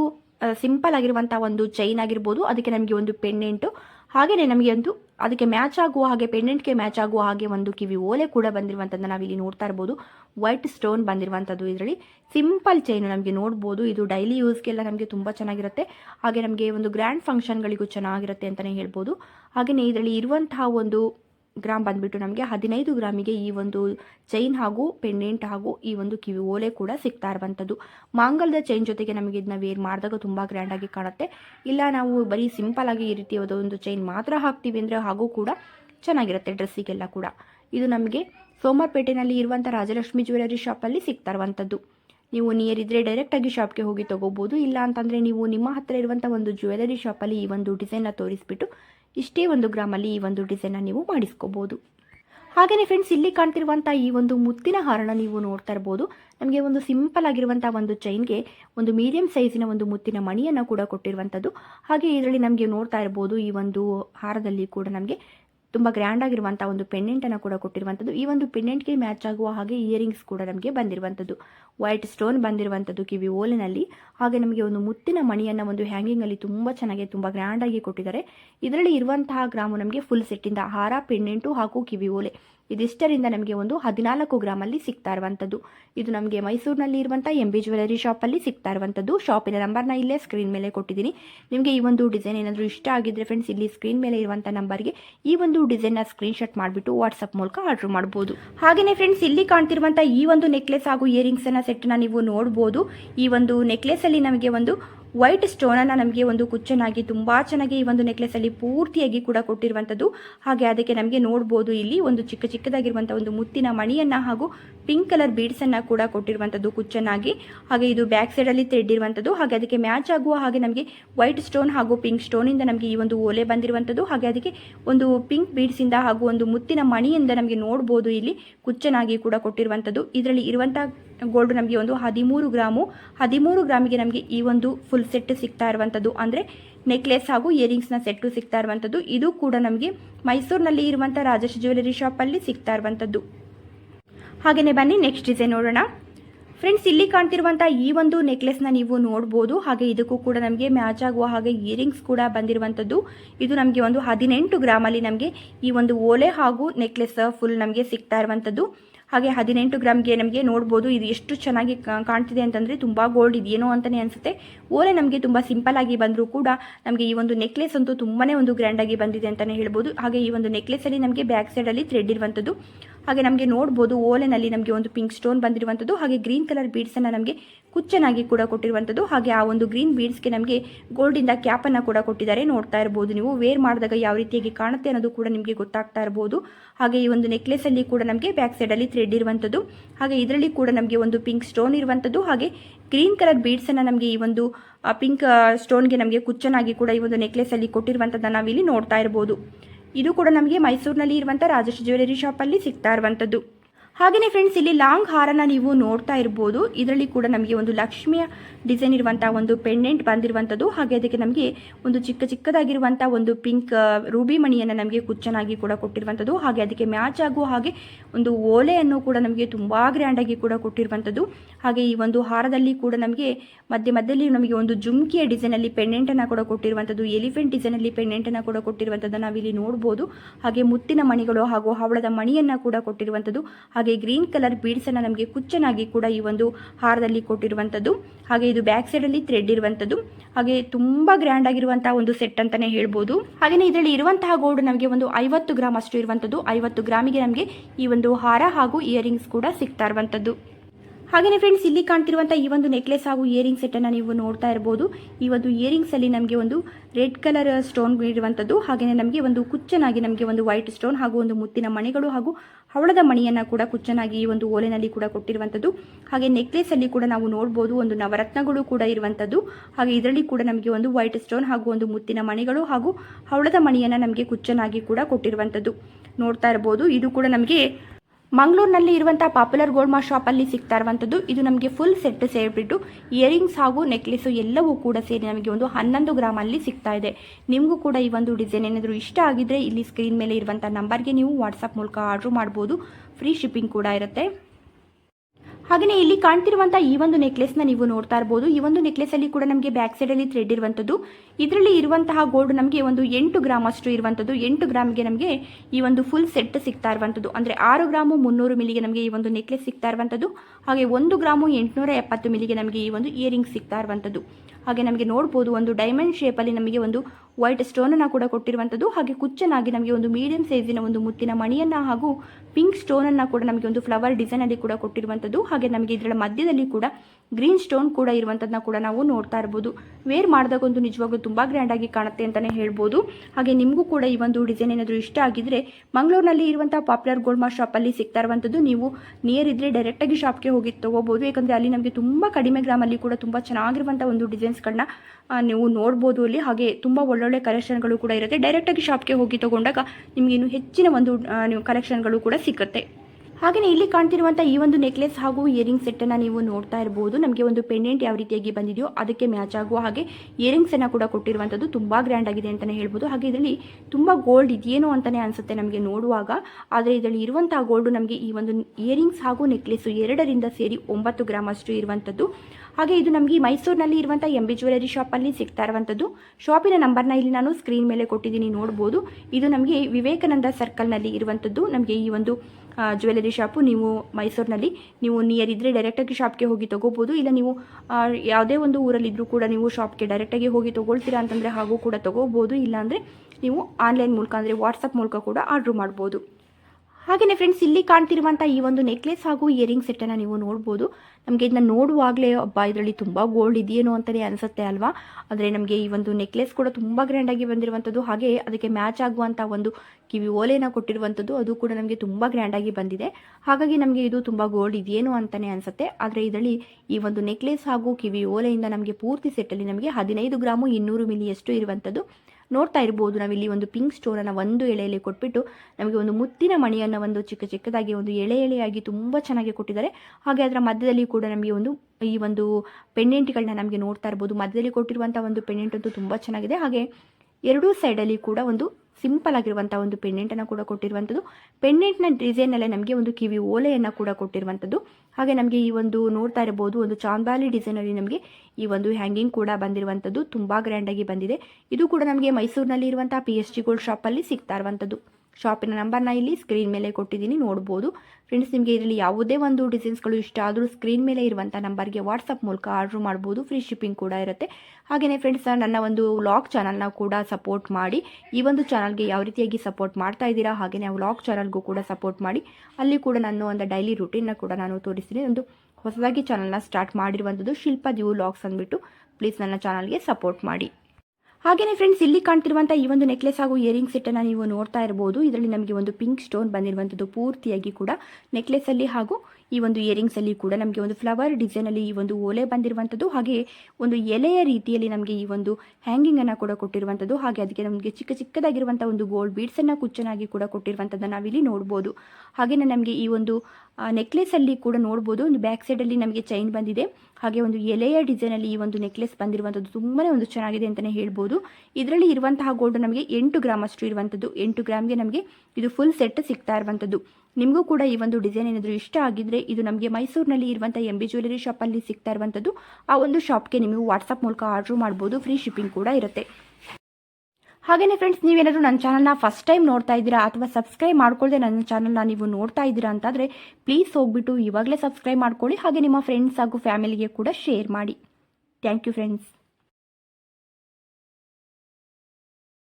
ಸಿಂಪಲ್ ಆಗಿರುವಂಥ ಒಂದು ಚೈನ್ ಆಗಿರ್ಬೋದು, ಅದಕ್ಕೆ ನಮಗೆ ಒಂದು ಪೆಂಡೆಂಟು ಹಾಗೆಯೇ ನಮಗೆ ಅಂತೂ ಅದಕ್ಕೆ ಮ್ಯಾಚ್ ಆಗುವ ಹಾಗೆ, ಪೆಂಡೆಂಟ್ಗೆ ಮ್ಯಾಚ್ ಆಗುವ ಹಾಗೆ ಒಂದು ಕಿವಿ ಓಲೆ ಕೂಡ ಬಂದಿರುವಂಥದ್ದು ನಾವಿಲ್ಲಿ ನೋಡ್ತಾ ಇರ್ಬೋದು. ವೈಟ್ ಸ್ಟೋನ್ ಬಂದಿರುವಂಥದ್ದು ಇದರಲ್ಲಿ. ಸಿಂಪಲ್ ಚೈನು ನಮಗೆ ನೋಡ್ಬೋದು. ಇದು ಡೈಲಿ ಯೂಸ್ಗೆಲ್ಲ ನಮಗೆ ತುಂಬ ಚೆನ್ನಾಗಿರುತ್ತೆ. ಹಾಗೆ ನಮಗೆ ಒಂದು ಗ್ರ್ಯಾಂಡ್ ಫಂಕ್ಷನ್ಗಳಿಗೂ ಚೆನ್ನಾಗಿರುತ್ತೆ ಅಂತಲೇ ಹೇಳ್ಬೋದು. ಹಾಗೆಯೇ ಇದರಲ್ಲಿ ಇರುವಂತಹ ಒಂದು ಗ್ರಾಮ್ ಬಂದ್ಬಿಟ್ಟು ನಮಗೆ ಹದಿನೈದು ಗ್ರಾಮಿಗೆ ಈ ಒಂದು ಚೈನ್ ಹಾಗೂ ಪೆಂಡೆಂಟ್ ಹಾಗೂ ಈ ಒಂದು ಕಿವಿ ಓಲೆ ಕೂಡ ಸಿಗ್ತಾ ಇರುವಂಥದ್ದು. ಮಾಂಗಲ್ಯದ ಚೈನ್ ಜೊತೆಗೆ ನಮಗೆ ಇದನ್ನ ವೇರ್ ಮಾಡಿದಾಗ ತುಂಬ ಗ್ರ್ಯಾಂಡಾಗಿ ಕಾಣುತ್ತೆ. ಇಲ್ಲ, ನಾವು ಬರೀ ಸಿಂಪಲ್ ಆಗಿ ಈ ರೀತಿ ಒಂದು ಚೈನ್ ಮಾತ್ರ ಹಾಕ್ತೀವಿ ಅಂದರೆ ಹಾಗೂ ಕೂಡ ಚೆನ್ನಾಗಿರುತ್ತೆ ಡ್ರೆಸ್ಸಿಗೆಲ್ಲ ಕೂಡ. ಇದು ನಮಗೆ ಸೋಮವಾರಪೇಟೆನಲ್ಲಿ ಇರುವಂಥ ರಾಜಲಕ್ಷ್ಮಿ ಜ್ಯುವೆಲರಿ ಶಾಪಲ್ಲಿ ಸಿಗ್ತಾ ಇರುವಂಥದ್ದು. ನೀವು ನಿಯರ್ ಇದ್ದರೆ ಡೈರೆಕ್ಟಾಗಿ ಶಾಪ್ಗೆ ಹೋಗಿ ತೊಗೋಬೋದು. ಇಲ್ಲ ಅಂತಂದರೆ ನೀವು ನಿಮ್ಮ ಹತ್ತಿರ ಇರುವಂಥ ಒಂದು ಜ್ಯುವೆಲರಿ ಶಾಪಲ್ಲಿ ಈ ಒಂದು ಡಿಸೈನ್ನ ತೋರಿಸ್ಬಿಟ್ಟು ಇಷ್ಟೇ ಒಂದು ಗ್ರಾಮಲ್ಲಿ ಈ ಒಂದು ಡಿಸೈನ್ನ ನೀವು ಮಾಡಿಸ್ಕೋಬೋದು. ಹಾಗೆಯೇ ಫ್ರೆಂಡ್ಸ್ ಇಲ್ಲಿ ಕಾಣ್ತಿರುವಂಥ ಈ ಒಂದು ಮುತ್ತಿನ ಹಾರನ ನೀವು ನೋಡ್ತಾ ಇರ್ಬೋದು. ನಮಗೆ ಒಂದು ಸಿಂಪಲ್ ಆಗಿರುವಂಥ ಒಂದು ಚೈನ್ಗೆ ಒಂದು ಮೀಡಿಯಂ ಸೈಜಿನ ಒಂದು ಮುತ್ತಿನ ಮಣಿಯನ್ನು ಕೂಡ ಕೊಟ್ಟಿರುವಂಥದ್ದು ಹಾಗೆ ಇದರಲ್ಲಿ ನಮಗೆ ನೋಡ್ತಾ ಇರ್ಬೋದು ಈ ಒಂದು ಹಾರದಲ್ಲಿ ಕೂಡ ನಮಗೆ ತುಂಬ ಗ್ರ್ಯಾಂಡ್ ಆಗಿರುವಂಥ ಒಂದು ಪೆಂಡೆಂಟನ್ನು ಕೂಡ ಕೊಟ್ಟಿರುವಂಥದ್ದು ಈ ಒಂದು ಪೆಂಡೆಂಟ್ಗೆ ಮ್ಯಾಚ್ ಆಗುವ ಹಾಗೆ ಇಯರಿಂಗ್ಸ್ ಕೂಡ ನಮಗೆ ಬಂದಿರುವಂಥದ್ದು ವೈಟ್ ಸ್ಟೋನ್ ಬಂದಿರುವಂಥದ್ದು ಕಿವಿ ಓಲಿನಲ್ಲಿ. ಹಾಗೆ ನಮಗೆ ಒಂದು ಮುತ್ತಿನ ಮಣಿಯನ್ನು ಒಂದು ಹ್ಯಾಂಗಿಂಗಲ್ಲಿ ತುಂಬ ಚೆನ್ನಾಗಿ, ತುಂಬ ಗ್ರ್ಯಾಂಡಾಗಿ ಕೊಟ್ಟಿದ್ದಾರೆ. ಇದರಲ್ಲಿ ಇರುವಂತಹ ಗ್ರಾಮು ನಮಗೆ ಫುಲ್ ಸೆಟ್ಟಿಂದ ಹಾರ ಪೆಂಡೆಂಟು ಹಾಗೂ ಕಿವಿ ಓಲೆ. ಇದಿಷ್ಟರಿಂದ ನಮಗೆ ಒಂದು ಹದಿನಾಲ್ಕು ಗ್ರಾಮಲ್ಲಿ ಸಿಗ್ತಾ ಇರುವಂಥದ್ದು. ಇದು ನಮಗೆ ಮೈಸೂರಿನಲ್ಲಿ ಇರುವಂಥ ಎಂ ಬಿ ಜ್ಯುವೆಲರಿ ಶಾಪಲ್ಲಿ ಸಿಗ್ತಾ ಇರುವಂಥದ್ದು. ಶಾಪಿನ ನಂಬರ್ನ ಇಲ್ಲೇ ಸ್ಕ್ರೀನ್ ಮೇಲೆ ಕೊಟ್ಟಿದ್ದೀನಿ. ನಿಮಗೆ ಈ ಒಂದು ಡಿಸೈನ್ ಏನಾದರೂ ಇಷ್ಟ ಆಗಿದ್ರೆ ಫ್ರೆಂಡ್ಸ್ ಇಲ್ಲಿ ಸ್ಕ್ರೀನ್ ಮೇಲೆ ಇರುವಂಥ ನಂಬರ್ಗೆ ಈ ಒಂದು ಡಿಸೈನ್ನ ಸ್ಕ್ರೀನ್ಶಾಟ್ ಮಾಡಿಬಿಟ್ಟು ವಾಟ್ಸಪ್ ಮೂಲಕ ಆರ್ಡರ್ ಮಾಡ್ಬೋದು. ಹಾಗೆಯೇ ಫ್ರೆಂಡ್ಸ್ ಇಲ್ಲಿ ಕಾಣ್ತಿರುವಂಥ ಈ ಒಂದು ನೆಕ್ಲೆಸ್ ಹಾಗೂ ಇಯರಿಂಗ್ಸನ್ನು ಸೆಟ್ನ ನೀವು ನೋಡ್ಬೋದು. ಈ ಒಂದು ನೆಕ್ಲೆಸಲ್ಲಿ ನಮಗೆ ಒಂದು ವೈಟ್ ಸ್ಟೋನನ್ನು ನಮಗೆ ಒಂದು ಕುಚ್ಚನಾಗಿ ತುಂಬ ಚೆನ್ನಾಗಿ ಈ ಒಂದು ನೆಕ್ಲೆಸಲ್ಲಿ ಪೂರ್ತಿಯಾಗಿ ಕೂಡ ಕೊಟ್ಟಿರುವಂಥದ್ದು ಹಾಗೆ ಅದಕ್ಕೆ ನಮಗೆ ನೋಡ್ಬೋದು ಇಲ್ಲಿ ಒಂದು ಚಿಕ್ಕ ಚಿಕ್ಕದಾಗಿರುವಂಥ ಒಂದು ಮುತ್ತಿನ ಮಣಿಯನ್ನು ಹಾಗೂ ಪಿಂಕ್ ಕಲರ್ ಬೀಡ್ಸನ್ನು ಕೂಡ ಕೊಟ್ಟಿರುವಂಥದ್ದು ಕುಚ್ಚನಾಗಿ ಹಾಗೆ ಇದು ಬ್ಯಾಕ್ ಸೈಡಲ್ಲಿ ಥ್ರೆಡ್ ಇರುವಂಥದ್ದು ಹಾಗೆ ಅದಕ್ಕೆ ಮ್ಯಾಚ್ ಆಗುವ ಹಾಗೆ ನಮಗೆ ವೈಟ್ ಸ್ಟೋನ್ ಹಾಗೂ ಪಿಂಕ್ ಸ್ಟೋನಿಂದ ನಮಗೆ ಈ ಒಂದು ಓಲೆ ಬಂದಿರುವಂಥದ್ದು ಹಾಗೆ ಅದಕ್ಕೆ ಒಂದು ಪಿಂಕ್ ಬೀಡ್ಸಿಂದ ಹಾಗೂ ಒಂದು ಮುತ್ತಿನ ಮಣಿಯಿಂದ ನಮಗೆ ನೋಡ್ಬೋದು ಇಲ್ಲಿ ಕುಚ್ಚನಾಗಿ ಕೂಡ ಕೊಟ್ಟಿರುವಂಥದ್ದು ಇದರಲ್ಲಿ ಇರುವಂಥ ಗೋಲ್ಡ್ ನಮಗೆ ಒಂದು ಹದಿಮೂರು ಗ್ರಾಮು, ಹದಿಮೂರು ಗ್ರಾಮಿಗೆ ನಮಗೆ ಈ ಒಂದು ಫುಲ್ ಸೆಟ್ ಸಿಗ್ತಾ ಇರುವಂಥದ್ದು ಅಂದರೆ ನೆಕ್ಲೆಸ್ ಹಾಗೂ ಇಯರಿಂಗ್ಸ್ನ ಸೆಟ್ಟು ಸಿಗ್ತಾ ಇರುವಂಥದ್ದು ಇದು ಕೂಡ ನಮಗೆ ಮೈಸೂರಿನಲ್ಲಿ ಇರುವಂಥ ರಾಜೇಶ್ ಜ್ಯುವೆಲರಿ ಶಾಪಲ್ಲಿ ಸಿಗ್ತಾ ಇರುವಂಥದ್ದು ಹಾಗೆಯೇ ಬನ್ನಿ ನೆಕ್ಸ್ಟ್ ಡಿಸೈನ್ ನೋಡೋಣ. ಫ್ರೆಂಡ್ಸ್ ಇಲ್ಲಿ ಕಾಣ್ತಿರುವಂಥ ಈ ಒಂದು ನೆಕ್ಲೆಸ್ನ ನೀವು ನೋಡ್ಬೋದು. ಹಾಗೆ ಇದಕ್ಕೂ ಕೂಡ ನಮಗೆ ಮ್ಯಾಚ್ ಆಗುವ ಹಾಗೆ ಇಯರಿಂಗ್ಸ್ ಕೂಡ ಬಂದಿರುವಂಥದ್ದು ಇದು ನಮಗೆ ಒಂದು ಹದಿನೆಂಟು ಗ್ರಾಮಲ್ಲಿ ನಮಗೆ ಈ ಒಂದು ಓಲೆ ಹಾಗೂ ನೆಕ್ಲೆಸ್ ಫುಲ್ ನಮಗೆ ಸಿಗ್ತಾ ಇರುವಂಥದ್ದು ಹಾಗೆ ಹದಿನೆಂಟು ಗ್ರಾಮ್ಗೆ ನಮಗೆ ನೋಡ್ಬೋದು, ಇದು ಎಷ್ಟು ಚೆನ್ನಾಗಿ ಕಾಣ್ತಿದೆ ಅಂತಂದರೆ ತುಂಬ ಗೋಲ್ಡ್ ಇದೆಯೇನೋ ಅಂತಲೇ ಅನಿಸುತ್ತೆ. ಓಲೆ ನಮಗೆ ತುಂಬ ಸಿಂಪಲ್ ಆಗಿ ಬಂದರೂ ಕೂಡ ನಮಗೆ ಈ ಒಂದು ನೆಕ್ಲೆಸ್ ಅಂತೂ ತುಂಬಾ ಒಂದು ಗ್ರ್ಯಾಂಡಾಗಿ ಬಂದಿದೆ ಅಂತಲೇ ಹೇಳ್ಬೋದು. ಹಾಗೆ ಈ ಒಂದು ನೆಕ್ಲೆಸಲ್ಲಿ ನಮಗೆ ಬ್ಯಾಕ್ ಸೈಡಲ್ಲಿ ಥ್ರೆಡ್ ಇರುವಂಥದ್ದು ಹಾಗೆ ನಮಗೆ ನೋಡ್ಬೋದು ಓಲೆನಲ್ಲಿ ನಮಗೆ ಒಂದು ಪಿಂಕ್ ಸ್ಟೋನ್ ಬಂದಿರುವಂಥದ್ದು ಹಾಗೆ ಗ್ರೀನ್ ಕಲರ್ ಬೀಡ್ಸನ್ನು ನಮಗೆ ಕುಚ್ಚನಾಗಿ ಕೂಡ ಕೊಟ್ಟಿರುವಂಥದ್ದು ಹಾಗೆ ಆ ಒಂದು ಗ್ರೀನ್ ಬೀಡ್ಸ್ಗೆ ನಮಗೆ ಗೋಲ್ಡಿಂದ ಕ್ಯಾಪನ್ನು ಕೂಡ ಕೊಟ್ಟಿದ್ದಾರೆ. ನೋಡ್ತಾ ಇರ್ಬೋದು ನೀವು ವೇರ್ ಮಾಡಿದಾಗ ಯಾವ ರೀತಿಯಾಗಿ ಕಾಣುತ್ತೆ ಅನ್ನೋದು ಕೂಡ ನಿಮಗೆ ಗೊತ್ತಾಗ್ತಾ ಇರ್ಬೋದು. ಹಾಗೆ ಈ ಒಂದು ನೆಕ್ಲೆಸಲ್ಲಿ ಕೂಡ ನಮಗೆ ಬ್ಯಾಕ್ ಸೈಡಲ್ಲಿ ಥ್ರೆಡ್ ಇರುವಂಥದ್ದು ಹಾಗೆ ಇದರಲ್ಲಿ ಕೂಡ ನಮಗೆ ಒಂದು ಪಿಂಕ್ ಸ್ಟೋನ್ ಇರುವಂಥದ್ದು ಹಾಗೆ ಗ್ರೀನ್ ಕಲರ್ ಬೀಡ್ಸನ್ನು ನಮಗೆ ಈ ಒಂದು ಪಿಂಕ್ ಸ್ಟೋನ್ಗೆ ನಮಗೆ ಕುಚ್ಚನಾಗಿ ಕೂಡ ಈ ಒಂದು ನೆಕ್ಲೆಸಲ್ಲಿ ಕೊಟ್ಟಿರುವಂಥದ್ದನ್ನು ನಾವಿಲ್ಲಿ ನೋಡ್ತಾ ಇರ್ಬೋದು. ಇದು ಕೂಡ ನಮಗೆ ಮೈಸೂರಿನಲ್ಲಿ ಇರುವಂಥ ರಾಜೇಶ್ ಜ್ಯುವೆಲರಿ ಶಾಪಲ್ಲಿ ಸಿಗ್ತಾ ಇರುವಂಥದ್ದು ಹಾಗೆಯೇ ಫ್ರೆಂಡ್ಸ್ ಇಲ್ಲಿ ಲಾಂಗ್ ಹಾರನ ನೀವು ನೋಡ್ತಾ ಇರ್ಬೋದು. ಇದರಲ್ಲಿ ಕೂಡ ನಮಗೆ ಒಂದು ಲಕ್ಷ್ಮಿಯ ಡಿಸೈನ್ ಇರುವಂಥ ಒಂದು ಪೆಂಡೆಂಟ್ ಬಂದಿರುವಂಥದ್ದು. ಹಾಗೆ ಅದಕ್ಕೆ ನಮಗೆ ಒಂದು ಚಿಕ್ಕ ಚಿಕ್ಕದಾಗಿರುವಂಥ ಒಂದು ಪಿಂಕ್ ರೂಬಿ ಮಣಿಯನ್ನು ನಮಗೆ ಕುಚ್ಚನಾಗಿ ಕೂಡ ಕೊಟ್ಟಿರುವಂಥದ್ದು. ಹಾಗೆ ಅದಕ್ಕೆ ಮ್ಯಾಚ್ ಆಗುವ ಹಾಗೆ ಒಂದು ಓಲೆಯನ್ನು ಕೂಡ ನಮಗೆ ತುಂಬ ಗ್ರ್ಯಾಂಡಾಗಿ ಕೂಡ ಕೊಟ್ಟಿರುವಂಥದ್ದು. ಹಾಗೆ ಈ ಒಂದು ಹಾರದಲ್ಲಿ ಕೂಡ ನಮಗೆ ಮಧ್ಯೆ ಮಧ್ಯದಲ್ಲಿ ನಮಗೆ ಒಂದು ಜುಮ್ಕಿಯ ಡಿಸೈನಲ್ಲಿ ಪೆಂಡೆಂಟನ್ನು ಕೂಡ ಕೊಟ್ಟಿರುವಂಥದ್ದು. ಎಲಿಫೆಂಟ್ ಡಿಸೈನಲ್ಲಿ ಪೆಂಡೆಂಟನ್ನು ಕೂಡ ಕೊಟ್ಟಿರುವಂಥದ್ದು ನಾವಿಲ್ಲಿ ನೋಡ್ಬೋದು. ಹಾಗೆ ಮುತ್ತಿನ ಮಣಿಗಳು ಹಾಗೂ ಹವಳದ ಮಣಿಯನ್ನು ಕೂಡ ಕೊಟ್ಟಿರುವಂಥದ್ದು. ಹಾಗೆ ಗ್ರೀನ್ ಕಲರ್ ಬೀಡ್ಸನ್ನು ನಮಗೆ ಕುಚ್ಚನಾಗಿ ಕೂಡ ಈ ಒಂದು ಹಾರದಲ್ಲಿ ಕೊಟ್ಟಿರುವಂಥದ್ದು. ಹಾಗೆ ಇದು ಬ್ಯಾಕ್ ಸೈಡಲ್ಲಿ ಥ್ರೆಡ್ ಇರುವಂಥದ್ದು. ಹಾಗೆ ತುಂಬ ಗ್ರ್ಯಾಂಡ್ ಆಗಿರುವಂತಹ ಒಂದು ಸೆಟ್ ಅಂತಲೇ ಹೇಳ್ಬೋದು. ಹಾಗೆಯೇ ಇದರಲ್ಲಿ ಇರುವಂತಹ ಗೋಲ್ಡ್ ನಮಗೆ ಒಂದು ಐವತ್ತು ಗ್ರಾಮ್ ಅಷ್ಟು ಇರುವಂಥದ್ದು. ಐವತ್ತು ಗ್ರಾಮಿಗೆ ನಮಗೆ ಈ ಒಂದು ಹಾರ ಹಾಗೂ ಇಯರಿಂಗ್ಸ್ ಕೂಡ ಸಿಗ್ತಾ ಇರುವಂಥದ್ದು. ಹಾಗೆಯೇ ಫ್ರೆಂಡ್ಸ್ ಇಲ್ಲಿ ಕಾಣ್ತಿರುವಂಥ ಈ ಒಂದು ನೆಕ್ಲೆಸ್ ಹಾಗೂ ಇಯರಿಂಗ್ ಸೆಟ್ಟನ್ನು ನೀವು ನೋಡ್ತಾ ಇರ್ಬೋದು. ಈ ಒಂದು ಇಯರಿಂಗ್ಸಲ್ಲಿ ನಮಗೆ ಒಂದು ರೆಡ್ ಕಲರ್ ಸ್ಟೋನ್ ಇರುವಂಥದ್ದು ಹಾಗೆಯೇ ನಮಗೆ ಒಂದು ಕುಚ್ಚನಾಗಿ ನಮಗೆ ಒಂದು ವೈಟ್ ಸ್ಟೋನ್ ಹಾಗೂ ಒಂದು ಮುತ್ತಿನ ಮಣಿಗಳು ಹಾಗೂ ಹವಳದ ಮಣಿಯನ್ನು ಕೂಡ ಕುಚ್ಚನಾಗಿ ಈ ಒಂದು ಓಲೆನಲ್ಲಿ ಕೂಡ ಕೊಟ್ಟಿರುವಂಥದ್ದು ಹಾಗೆ ನೆಕ್ಲೆಸ್ ಅಲ್ಲಿ ಕೂಡ ನಾವು ನೋಡ್ಬೋದು, ಒಂದು ನವರತ್ನಗಳು ಕೂಡ ಇರುವಂಥದ್ದು ಹಾಗೆ ಇದರಲ್ಲಿ ಕೂಡ ನಮಗೆ ಒಂದು ವೈಟ್ ಸ್ಟೋನ್ ಹಾಗೂ ಒಂದು ಮುತ್ತಿನ ಮಣಿಗಳು ಹಾಗೂ ಹವಳದ ಮಣಿಯನ್ನು ನಮಗೆ ಕುಚ್ಚನಾಗಿ ಕೂಡ ಕೊಟ್ಟಿರುವಂಥದ್ದು ನೋಡ್ತಾ ಇರ್ಬೋದು, ಇದು ಕೂಡ ನಮಗೆ ಮಂಗಳೂರಿನಲ್ಲಿ ಇರುವಂಥ ಪಾಪ್ಯುಲರ್ ಗೋಲ್ಡ್ ಮಾ ಶಾಪಲ್ಲಿ ಸಿಗ್ತಾ ಇರುವಂಥದ್ದು. ಇದು ನಮಗೆ ಫುಲ್ ಸೆಟ್ ಸೇರಿಬಿಟ್ಟು ಇಯರಿಂಗ್ಸ್ ಹಾಗೂ ನೆಕ್ಲೆಸು ಎಲ್ಲವೂ ಕೂಡ ಸೇರಿ ನಮಗೆ ಒಂದು ಹನ್ನೊಂದು ಗ್ರಾಮಲ್ಲಿ ಸಿಗ್ತಾ ಇದೆ. ನಿಮಗೂ ಕೂಡ ಈ ಒಂದು ಡಿಸೈನ್ ಏನಾದರೂ ಇಷ್ಟ ಆಗಿದ್ರೆ ಇಲ್ಲಿ ಸ್ಕ್ರೀನ್ ಮೇಲೆ ಇರುವಂಥ ನಂಬರ್ಗೆ ನೀವು ವಾಟ್ಸಪ್ ಮೂಲಕ ಆರ್ಡ್ರ್ ಮಾಡ್ಬೋದು. ಫ್ರೀ ಶಿಪ್ಪಿಂಗ್ ಕೂಡ ಇರುತ್ತೆ. ಹಾಗೆಯೇ ಇಲ್ಲಿ ಕಾಣ್ತಿರುವಂತಹ ಈ ಒಂದು ನೆಕ್ಲೆಸ್ನ ನೀವು ನೋಡ್ತಾ ಇರಬಹುದು ಈ ಒಂದು ನೆಕ್ಲೆಸ್ ಅಲ್ಲಿ ಕೂಡ ನಮಗೆ ಬ್ಯಾಕ್ ಸೈಡ್ ಅಲ್ಲಿ ಥ್ರೆಡ್ ಇರುವಂತದ್ದು. ಇದರಲ್ಲಿ ಇರುವಂತಹ ಗೋಲ್ಡ್ ನಮಗೆ ಒಂದು ಎಂಟು ಗ್ರಾಮ್ ಅಷ್ಟು ಇರುವಂತದ್ದು. ಎಂಟು ಗ್ರಾಮ್ಗೆ ನಮಗೆ ಈ ಒಂದು ಫುಲ್ ಸೆಟ್ ಸಿಗ್ತಾ ಇರುವಂತದ್ದು. ಅಂದ್ರೆ ಆರು ಗ್ರಾಮು ಮುನ್ನೂರು ಮಿಲಿಗೆ ನಮಗೆ ಈ ಒಂದು ನೆಕ್ಲೆಸ್ ಸಿಗ್ತಾ ಇರುವಂತದ್ದು. ಹಾಗೆ ಒಂದು ಗ್ರಾಮು ಎಂಟುನೂರ ಎಪ್ಪತ್ತು ಮಿಲಿಗೆ ನಮಗೆ ಈ ಒಂದು ಇಯರಿಂಗ್ ಸಿಗ್ತಾ ಇರುವಂತದ್ದು. ಹಾಗೆ ನಮಗೆ ನೋಡಬಹುದು ಒಂದು ಡೈಮಂಡ್ ಶೇಪ್ ಅಲ್ಲಿ ನಮಗೆ ಒಂದು ವೈಟ್ ಸ್ಟೋನ್ ಅನ್ನ ಕೂಡ ಕೊಟ್ಟಿರುವಂತದ್ದು. ಹಾಗೆ ಕುಚ್ಚನಾಗಿ ನಮಗೆ ಒಂದು ಮೀಡಿಯಂ ಸೈಜಿನ ಒಂದು ಮುತ್ತಿನ ಮಣಿಯನ್ನ ಹಾಗೂ ಪಿಂಕ್ ಸ್ಟೋನ್ ಸ್ಟೋನನ್ನು ಕೂಡ ನಮಗೆ ಒಂದು ಫ್ಲವರ್ ಡಿಸೈನಲ್ಲಿ ಕೂಡ ಕೊಟ್ಟಿರುವಂಥದ್ದು ಹಾಗೆ ನಮಗೆ ಇದರ ಮಧ್ಯದಲ್ಲಿ ಕೂಡ ಗ್ರೀನ್ ಸ್ಟೋನ್ ಕೂಡ ಇರುವಂಥದ್ದನ್ನ ಕೂಡ ನಾವು ನೋಡ್ತಾ ಇರ್ಬೋದು. ವೇರ್ ಮಾಡಿದಾಗ ಒಂದು ನಿಜವಾಗ್ಲೂ ಗ್ರ್ಯಾಂಡ್ ಆಗಿ ಕಾಣುತ್ತೆ ಅಂತಾನೆ ಹೇಳ್ಬೋದು. ಹಾಗೆ ನಿಮಗೂ ಕೂಡ ಈ ಒಂದು ಡಿಸೈನ್ ಏನಾದರೂ ಇಷ್ಟ ಆಗಿದ್ರೆ ಮಂಗಳೂರಿನಲ್ಲಿ ಇರುವಂಥ ಪಾಪ್ಯುಲರ್ ಗೋಲ್ಡ್ ಮಾ ಶಾಪ್ ಅಲ್ಲಿ ಸಿಗ್ತಾ ಇರುವಂಥದ್ದು ನೀವು ನಿಯರ್ ಇದ್ದರೆ ಡೈರೆಕ್ಟಾಗಿ ಶಾಪ್ಗೆ ಹೋಗಿ ತಗೋಬಹುದು ಯಾಕಂದರೆ ಅಲ್ಲಿ ನಮಗೆ ತುಂಬಾ ಕಡಿಮೆ ಗ್ರಾಮಲ್ಲಿ ಕೂಡ ತುಂಬಾ ಚೆನ್ನಾಗಿರುವಂಥ ಒಂದು ಡಿಸೈನ್ಸ್ಗಳನ್ನ ನೀವು ನೋಡಬಹುದು ಅಲ್ಲಿ. ಹಾಗೆ ತುಂಬಾ ಒಳ್ಳೊಳ್ಳೆ ಕಲೆಕ್ಷನ್ಗಳು ಕೂಡ ಇರುತ್ತೆ. ಡೈರೆಕ್ಟಾಗಿ ಶಾಪ್ಗೆ ಹೋಗಿ ತಗೊಂಡಾಗ ನಿಮ್ಗೆ ಇನ್ನು ಹೆಚ್ಚಿನ ಒಂದು ನೀವು ಕಲೆಕ್ಷನ್ಗಳು ಕೂಡ ಸಿಗುತ್ತೆ ಹಾಗೆಯೇ ಇಲ್ಲಿ ಕಾಣ್ತಿರುವಂಥ ಈ ಒಂದು ನೆಕ್ಲೆಸ್ ಹಾಗೂ ಇಯರಿಂಗ್ ಸೆಟ್ಟನ್ನು ನೀವು ನೋಡ್ತಾ ಇರ್ಬೋದು. ನಮಗೆ ಒಂದು ಪೆಂಡೆಂಟ್ ಯಾವ ರೀತಿಯಾಗಿ ಬಂದಿದೆಯೋ ಅದಕ್ಕೆ ಮ್ಯಾಚ್ ಆಗುವ ಹಾಗೆ ಇಯರಿಂಗ್ಸನ್ನು ಕೂಡ ಕೊಟ್ಟಿರುವಂಥದ್ದು ತುಂಬ ಗ್ರ್ಯಾಂಡ್ ಆಗಿದೆ ಅಂತಲೇ ಹೇಳ್ಬೋದು. ಹಾಗೆ ಇದರಲ್ಲಿ ತುಂಬ ಗೋಲ್ಡ್ ಇದೆಯೇನೋ ಅಂತಲೇ ಅನಿಸುತ್ತೆ ನಮಗೆ ನೋಡುವಾಗ. ಆದರೆ ಇದರಲ್ಲಿ ಇರುವಂಥ ಗೋಲ್ಡು ನಮಗೆ ಈ ಒಂದು ಇಯರಿಂಗ್ಸ್ ಹಾಗೂ ನೆಕ್ಲೆಸ್ಸು ಎರಡರಿಂದ ಸೇರಿ ಒಂಬತ್ತು ಗ್ರಾಮ್ ಅಷ್ಟು ಇರುವಂಥದ್ದು. ಹಾಗೆ ಇದು ನಮಗೆ ಮೈಸೂರಿನಲ್ಲಿ ಇರುವಂಥ ಎಂ ಬಿ ಜ್ಯುವೆಲರಿ ಶಾಪಲ್ಲಿ ಸಿಗ್ತಾ ಇರುವಂಥದ್ದು ಶಾಪಿನ ನಂಬರ್ನ ಇಲ್ಲಿ ನಾನು ಸ್ಕ್ರೀನ್ ಮೇಲೆ ಕೊಟ್ಟಿದ್ದೀನಿ, ನೋಡ್ಬೋದು. ಇದು ನಮಗೆ ವಿವೇಕಾನಂದ ಸರ್ಕಲ್ನಲ್ಲಿ ಇರುವಂಥದ್ದು ನಮಗೆ ಈ ಒಂದು ಜ್ಯುವೆಲರಿ ಶಾಪು ನೀವು ಮೈಸೂರಿನಲ್ಲಿ, ನೀವು ನಿಯರ್ ಇದ್ದರೆ ಡೈರೆಕ್ಟಾಗಿ ಶಾಪ್ಗೆ ಹೋಗಿ ತೊಗೋಬೋದು. ಇಲ್ಲ ನೀವು ಯಾವುದೇ ಒಂದು ಊರಲ್ಲಿದ್ದರೂ ಕೂಡ ನೀವು ಶಾಪ್ಗೆ ಡೈರೆಕ್ಟಾಗಿ ಹೋಗಿ ತೊಗೊಳ್ತೀರಾ ಅಂತಂದರೆ ಹಾಗೂ ಕೂಡ ತೊಗೋಬೋದು. ಇಲ್ಲಾಂದರೆ ನೀವು ಆನ್ಲೈನ್ ಮೂಲಕ ಅಂದರೆ ವಾಟ್ಸಪ್ ಮೂಲಕ ಕೂಡ ಆರ್ಡ್ರ್ ಮಾಡ್ಬೋದು. ಹಾಗೆಯೇ ಫ್ರೆಂಡ್ಸ್ ಇಲ್ಲಿ ಕಾಣ್ತಿರುವಂಥ ಈ ಒಂದು ನೆಕ್ಲೆಸ್ ಹಾಗೂ ಇಯರಿಂಗ್ ಸೆಟ್ಟನ್ನು ನೀವು ನೋಡ್ಬೋದು. ನಮಗೆ ಇದನ್ನ ನೋಡುವಾಗಲೇ ಹಬ್ಬ ಇದರಲ್ಲಿ ತುಂಬ ಗೋಲ್ಡ್ ಇದೆಯೇನೋ ಅಂತಲೇ ಅನಿಸುತ್ತೆ ಅಲ್ವಾ? ಆದರೆ ನಮಗೆ ಈ ಒಂದು ನೆಕ್ಲೆಸ್ ಕೂಡ ತುಂಬ ಗ್ರ್ಯಾಂಡಾಗಿ ಬಂದಿರುವಂಥದ್ದು ಹಾಗೆ ಅದಕ್ಕೆ ಮ್ಯಾಚ್ ಆಗುವಂಥ ಒಂದು ಕಿವಿ ಓಲೆನ ಕೊಟ್ಟಿರುವಂಥದ್ದು ಅದು ಕೂಡ ನಮಗೆ ತುಂಬ ಗ್ರ್ಯಾಂಡಾಗಿ ಬಂದಿದೆ. ಹಾಗಾಗಿ ನಮಗೆ ಇದು ತುಂಬ ಗೋಲ್ಡ್ ಇದೆಯೇನೋ ಅಂತಲೇ ಅನಿಸುತ್ತೆ. ಆದರೆ ಇದರಲ್ಲಿ ಈ ಒಂದು ನೆಕ್ಲೆಸ್ ಹಾಗೂ ಕಿವಿ ಓಲೆಯಿಂದ ನಮಗೆ ಪೂರ್ತಿ ಸೆಟ್ಟಲ್ಲಿ ನಮಗೆ ಹದಿನೈದು ಗ್ರಾಮು ಇನ್ನೂರು ಮಿಲಿಯಷ್ಟು ಇರುವಂಥದ್ದು ನೋಡ್ತಾ ಇರ್ಬೋದು. ನಾವಿಲ್ಲಿ ಒಂದು ಪಿಂಕ್ ಸ್ಟೋನನ್ನು ಒಂದು ಎಳೆಯಲ್ಲಿ ಕೊಟ್ಬಿಟ್ಟು ನಮಗೆ ಒಂದು ಮುತ್ತಿನ ಮಣಿಯನ್ನು ಒಂದು ಚಿಕ್ಕ ಚಿಕ್ಕದಾಗಿ ಒಂದು ಎಳೆ ಎಳೆಯಾಗಿ ತುಂಬ ಚೆನ್ನಾಗಿ ಕೊಟ್ಟಿದ್ದಾರೆ. ಹಾಗೆ ಅದರ ಮಧ್ಯದಲ್ಲಿ ಕೂಡ ನಮಗೆ ಒಂದು ಈ ಒಂದು ಪೆಂಡೆಂಟ್ಗಳನ್ನ ನಮಗೆ ನೋಡ್ತಾ ಇರ್ಬೋದು. ಮಧ್ಯದಲ್ಲಿ ಕೊಟ್ಟಿರುವಂಥ ಒಂದು ಪೆಂಡೆಂಟ್ ಅಂತೂ ತುಂಬ ಚೆನ್ನಾಗಿದೆ. ಹಾಗೆ ಎರಡೂ ಸೈಡಲ್ಲಿ ಕೂಡ ಒಂದು ಸಿಂಪಲ್ ಆಗಿರುವಂಥ ಒಂದು ಪೆಂಡೆಂಟನ್ನು ಕೂಡ ಕೊಟ್ಟಿರುವಂಥದ್ದು ಪೆಂಡೆಂಟ್ನ ಡಿಸೈನಲ್ಲೇ ನಮಗೆ ಒಂದು ಕಿವಿ ಓಲೆಯನ್ನು ಕೂಡ ಕೊಟ್ಟಿರುವಂಥದ್ದು ಹಾಗೆ ನಮಗೆ ಈ ಒಂದು ನೋಡ್ತಾ ಇರಬಹುದು ಒಂದು ಚಾಂದಾಲಿ ಡಿಸೈನಲ್ಲಿ ನಮಗೆ ಈ ಒಂದು ಹ್ಯಾಂಗಿಂಗ್ ಕೂಡ ಬಂದಿರುವಂಥದ್ದು ತುಂಬ ಗ್ರ್ಯಾಂಡಾಗಿ ಬಂದಿದೆ. ಇದು ಕೂಡ ನಮಗೆ ಮೈಸೂರಿನಲ್ಲಿ ಇರುವಂಥ ಪಿ ಎಚ್ ಜಿ ಗೋಲ್ಡ್ ಶಾಪಲ್ಲಿ ಸಿಗ್ತಾ ಇರುವಂಥದ್ದು ಶಾಪಿನ ನಂಬರ್ನ ಇಲ್ಲಿ ಸ್ಕ್ರೀನ್ ಮೇಲೆ ಕೊಟ್ಟಿದ್ದೀನಿ, ನೋಡ್ಬೋದು. ಫ್ರೆಂಡ್ಸ್, ನಿಮಗೆ ಇದರಲ್ಲಿ ಯಾವುದೇ ಒಂದು ಡಿಸೈನ್ಸ್ಗಳು ಇಷ್ಟ ಆದರೂ ಸ್ಕ್ರೀನ್ ಮೇಲೆ ಇರುವಂಥ ನಂಬರ್ಗೆ ವಾಟ್ಸಪ್ ಮೂಲಕ ಆರ್ಡ್ರ್ ಮಾಡ್ಬೋದು, ಫ್ರೀ ಶಿಪ್ಪಿಂಗ್ ಕೂಡ ಇರುತ್ತೆ. ಹಾಗೆಯೇ ಫ್ರೆಂಡ್ಸ್, ನನ್ನ ಒಂದು ವ್ಲಾಗ್ ಚಾನಲ್ನ ಕೂಡ ಸಪೋರ್ಟ್ ಮಾಡಿ. ಈ ಒಂದು ಚಾನಲ್ಗೆ ಯಾವ ರೀತಿಯಾಗಿ ಸಪೋರ್ಟ್ ಮಾಡ್ತಾ ಇದ್ದೀರಾ ಹಾಗೆಯೇ ವ್ಲಾಗ್ ಚಾನಲ್ಗೂ ಕೂಡ ಸಪೋರ್ಟ್ ಮಾಡಿ. ಅಲ್ಲಿ ಕೂಡ ನಾನು ಒಂದು ಡೈಲಿ ರುಟೀನ್ನ ಕೂಡ ನಾನು ತೋರಿಸ್ತೀನಿ. ಒಂದು ಹೊಸದಾಗಿ ಚಾನಲ್ನ ಸ್ಟಾರ್ಟ್ ಮಾಡಿರುವಂಥದ್ದು ಶಿಲ್ಪ ದಿವು ವ್ಲಾಗ್ಸ್ ಅಂದ್ಬಿಟ್ಟು. ಪ್ಲೀಸ್ ನನ್ನ ಚಾನಲ್ಗೆ ಸಪೋರ್ಟ್ ಮಾಡಿ. ಹಾಗೆಯೇ ಫ್ರೆಂಡ್ಸ್ ಇಲ್ಲಿ ಕಾಣ್ತಿರುವಂತಹ ಈ ಒಂದು ನೆಕ್ಲೆಸ್ ಹಾಗೂ ಇಯರಿಂಗ್ ಸೆಟ್ಟನ್ನು ನೀವು ನೋಡ್ತಾ ಇರಬಹುದು ಇದರಲ್ಲಿ ನಮಗೆ ಒಂದು ಪಿಂಕ್ ಸ್ಟೋನ್ ಬಂದಿರುವಂತದ್ದು ಪೂರ್ತಿಯಾಗಿ ಕೂಡ ನೆಕ್ಲೆಸಲ್ಲಿ ಹಾಗೂ ಈ ಒಂದು ಇಯರಿಂಗ್ಸಲ್ಲಿ ಕೂಡ ನಮಗೆ ಒಂದು ಫ್ಲವರ್ ಡಿಸೈನ್ ಅಲ್ಲಿ ಈ ಒಂದು ಓಲೆ ಬಂದಿರುವಂತದ್ದು. ಹಾಗೆ ಒಂದು ಎಲೆಯ ರೀತಿಯಲ್ಲಿ ನಮಗೆ ಈ ಒಂದು ಹ್ಯಾಂಗಿಂಗ್ ಅನ್ನ ಕೂಡ ಕೊಟ್ಟಿರುವಂತದ್ದು. ಹಾಗೆ ಅದಕ್ಕೆ ನಮಗೆ ಚಿಕ್ಕ ಚಿಕ್ಕದಾಗಿರುವಂಥ ಒಂದು ಗೋಲ್ಡ್ ಅನ್ನ ಕುಚ್ಚನಾಗಿ ಕೂಡ ಕೊಟ್ಟಿರುವಂಥದ್ದನ್ನು ನಾವಿಲ್ಲಿ ನೋಡಬಹುದು ಹಾಗೆಯೇ ನಮಗೆ ಈ ಒಂದು ನೆಕ್ಲೆಸಲ್ಲಿ ಕೂಡ ನೋಡ್ಬೋದು. ಒಂದು ಬ್ಯಾಕ್ ಸೈಡಲ್ಲಿ ನಮಗೆ ಚೈನ್ ಬಂದಿದೆ. ಹಾಗೆ ಒಂದು ಎಲೆಯ ಡಿಸೈನಲ್ಲಿ ಈ ಒಂದು ನೆಕ್ಲೆಸ್ ಬಂದಿರುವಂಥದ್ದು ತುಂಬಾ ಒಂದು ಚೆನ್ನಾಗಿದೆ ಅಂತಲೇ ಹೇಳ್ಬೋದು. ಇದರಲ್ಲಿ ಇರುವಂತಹ ಗೋಲ್ಡ್ ನಮಗೆ ಎಂಟು ಗ್ರಾಮ್ ಅಷ್ಟು ಇರುವಂಥದ್ದು ಎಂಟು ಗ್ರಾಮ್ಗೆ ನಮಗೆ ಇದು ಫುಲ್ ಸೆಟ್ ಸಿಗ್ತಾ ಇರುವಂಥದ್ದು ನಿಮಗೂ ಕೂಡ ಈ ಒಂದು ಡಿಸೈನ್ ಏನಾದರೂ ಇಷ್ಟ ಆಗಿದ್ರೆ ಇದು ನಮಗೆ ಮೈಸೂರಿನಲ್ಲಿ ಇರುವಂಥ ಎಂ ಬಿ ಜ್ಯುವೆಲರಿ ಶಾಪಲ್ಲಿ ಸಿಗ್ತಾ ಇರುವಂಥದ್ದು ಆ ಒಂದು ಶಾಪ್ಗೆ ನೀವು ವಾಟ್ಸಪ್ ಮೂಲಕ ಆರ್ಡ್ರ್ ಮಾಡ್ಬೋದು. ಫ್ರೀ ಶಿಪ್ಪಿಂಗ್ ಕೂಡ ಇರುತ್ತೆ. ಹಾಗೆಯೇ ಫ್ರೆಂಡ್ಸ್ ನೀವೇನಾದರೂ ನನ್ನ ಚಾನಲ್ನ ಫಸ್ಟ್ ಟೈಮ್ ನೋಡ್ತಾ ಇದ್ದೀರಾ ಅಥವಾ ಸಬ್ಸ್ಕ್ರೈಬ್ ಮಾಡ್ಕೊಳ್ಳದೆ ನನ್ನ ಚಾನಲ್ನ ನೀವು ನೋಡ್ತಾ ಇದ್ದೀರಾ ಅಂತಾದರೆ ಪ್ಲೀಸ್ ಹೋಗ್ಬಿಟ್ಟು ಇವಾಗಲೇ ಸಬ್ಸ್ಕ್ರೈಬ್ ಮಾಡ್ಕೊಳ್ಳಿ ಹಾಗೆ ನಿಮ್ಮ ಫ್ರೆಂಡ್ಸ್ ಹಾಗೂ ಫ್ಯಾಮಿಲಿಗೆ ಕೂಡ ಶೇರ್ ಮಾಡಿ. Thank you friends